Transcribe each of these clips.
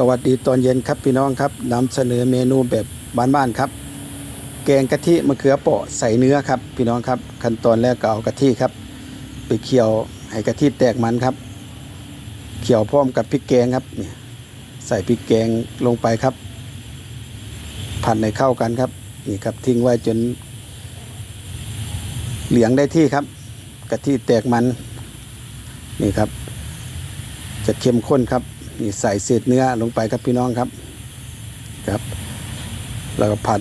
สวัสดีตอนเย็นครับพี่น้องครับนำเสนอเมนูแบบบ้านๆครับ แกงกะทิมะเขือเปาะใส่เนื้อครับพี่น้องครับขั้นตอนแรกก็เอากะทิครับ ไปเคี่ยวให้กะทิแตกมันครับเคี่ยวพร้อมกับพริกแกงครับเนี่ยใส่พริกแกงลงไปครับ ผัดให้เข้ากันครับนี่ครับทิ้งไว้จน เหลืองได้ที่ครับกะทิแตกมันนี่ครับ จะเข้มข้นครับ นี่ใส่เศษเนื้อลงไปครับพี่น้องครับครับแล้วก็ผัด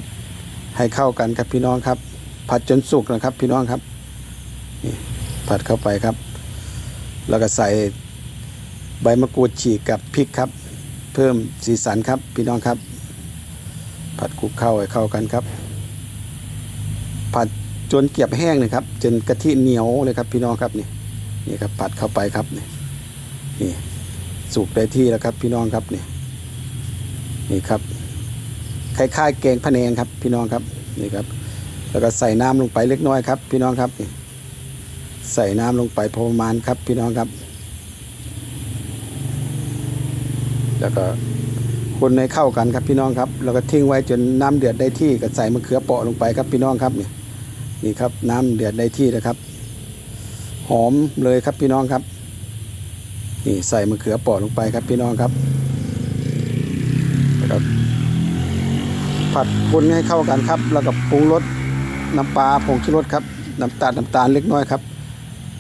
ให้เข้ากันครับพี่น้องครับ ผัดจนสุกนะครับพี่น้องครับนี่ผัดเข้าไปครับ แล้วก็ใส่ใบมะกรูดฉีกกับพริกครับ เพิ่มสีสันครับพี่น้องครับ ผัดคลุกเข้าให้เข้ากันครับ ผัดจนเกียบแห้งเลยครับจนกะทิเหนียวเลยครับพี่น้องครับนี่นี่ครับผัดเข้าไปครับนี่นี่ สุกได้ที่แล้วครับ พี่น้องครับนี่นี่ครับคล้ายๆแกงพะแนงครับ พี่น้องครับนี่ครับ แล้วก็ใส่น้ำลงไปเล็กน้อยครับ พี่น้องครับนี่ใส่น้ำลงไปพอประมาณครับ พี่น้องครับ แล้วก็คนให้เข้ากันครับพี่น้องครับ แล้วก็ทิ้งไว้จนน้ำเดือดได้ที่ก็ใส่มะเขือเปาะลงไปครับพี่น้องครับนี่นี่ครับ น้ำเดือดได้ที่นะครับ หอมเลยครับพี่น้องครับ นี่ใส่มะเขือปราะลงไปครับพี่น้องครับแล้วก็ผัดคนให้เข้ากันครับ แล้วก็ปรุงรสน้ำปลาผงชูรสครับน้ำตาลน้ำตาลเล็กน้อยครับ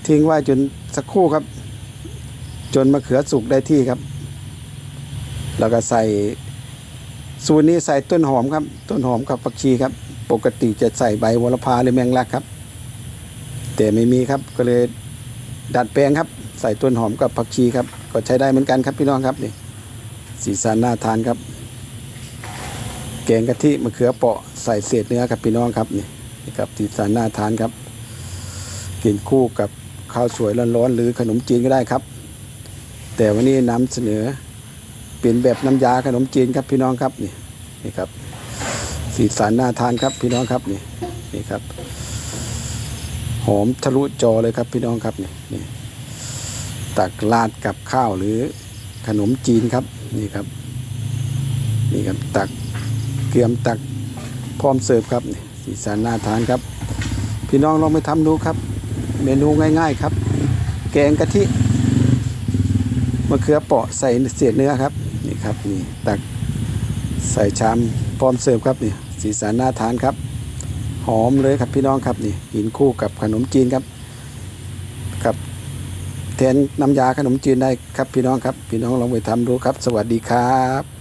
ทิ้งไว้จนสักครู่ครับ จนมะเขือสุกได้ที่ครับ แล้วก็ใส่สูตรนี้ใส่ต้นหอมครับ ต้นหอมกับผักชีครับ ปกติจะใส่ใบโหระพาหรือแมงลักครับ แต่ไม่มีครับก็เลย ดัดแปลงครับ ใส่ต้นหอมกับผักชีครับ ก็ใช้ได้เหมือนกันครับพี่น้องครับนี่สีสันน่าทานครับ แกงกะทิมะเขือเปราะใส่เศษเนื้อครับพี่น้องครับนี่นี่ครับสีสันน่าทานครับ กินคู่กับข้าวสวยร้อนๆหรือขนมจีนก็ได้ครับ แต่วันนี้นำเสนอเป็นแบบน้ำยาขนมจีนครับพี่น้องครับนี่นี่ครับสีสันน่าทานครับพี่น้องครับนี่นี่ครับ หอมทะลุจอเลยครับพี่น้องครับนี่นี่ตักราดกับข้าวหรือขนมจีนครับนี่ครับ นี่ครับตักเกรียมตักพร้อมเสิร์ฟครับนี่สีสันน่าทานครับ พี่น้องลองไปทำดูครับ เมนูง่าย ๆครับ แกงกะทิมะเขือเปาะใส่เศษเนื้อครับนี่ครับนี่ตักใส่ชามพร้อมเสิร์ฟครับนี่สีสันน่าทานครับ หอมเลยครับพี่น้องครับนี่กินคู่กับขนมจีนครับครับแทนน้ำยาขนมจีนได้ครับพี่น้องครับ พี่น้องลองไปทำดูครับ สวัสดีครับ